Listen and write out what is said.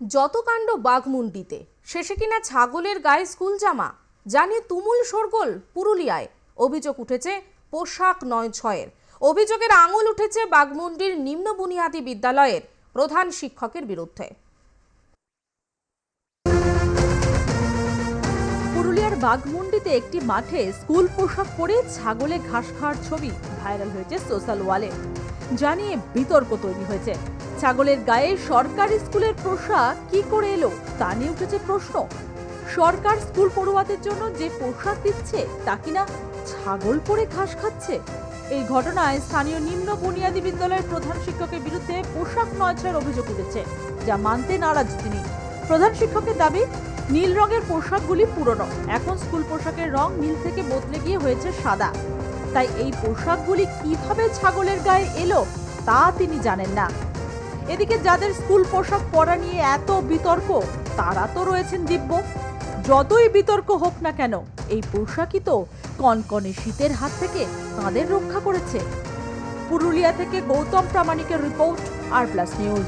যত কাণ্ড বাঘমুন্ডিতে, শেষে কিনা ছাগলের গায়ে স্কুল জামা জানিয়ে তুমুল শোরগোল পুরুলিয়ায়। অভিযোগ উঠেছে পোশাক নয় ছয়ের। অভিযোগের আঙুল উঠেছে বাঘমুন্ডির নিম্ন বুনিয়াদী বিদ্যালয়ের প্রধান শিক্ষকের বিরুদ্ধে। পুরুলিয়ার বাঘমুন্ডিতে একটি মাঠে স্কুল পোশাক পরে ছাগলে ঘাস খাওয়ার ছবি ভাইরাল হয়েছে সোশ্যাল ওয়ালে। জানিয়ে বিতর্ক তৈরি হয়েছে। ছাগলের গায়ে সরকারি স্কুলের পোশাক কি করে এলো তা নিয়ে উঠেছে প্রশ্ন। সরকার স্কুল পড়ুয়াদের জন্য যে পোশাক দিচ্ছে তা কিনা ছাগল পরে ঘাস খাচ্ছে? এই ঘটনায় স্থানীয় নিম্ন বুনিয়াদী বিদ্যালয়ের প্রধান শিক্ষকের বিরুদ্ধে পোশাক নয়ছয়ের অভিযোগ উঠেছে, যা মানতে নারাজ তিনি। প্রধান শিক্ষকের দাবি, নীল রঙের পোশাকগুলি পুরনো, এখন স্কুল পোশাকের রং নীল থেকে বদলে গিয়ে হয়েছে সাদা। তাই এই পোশাকগুলি কীভাবে ছাগলের গায়ে এলো তা তিনি জানেন না। এদিকে যাদের স্কুল পোশাক পরা নিয়ে এত বিতর্ক, তারা তো রয়েছেন দিব্য। যতই বিতর্ক হোক না কেন, এই পোশাকই তো কনকনে শীতের হাত থেকে তাদের রক্ষা করেছে। পুরুলিয়া থেকে গৌতম প্রামাণিকের রিপোর্ট, আর প্লাস নিউজ।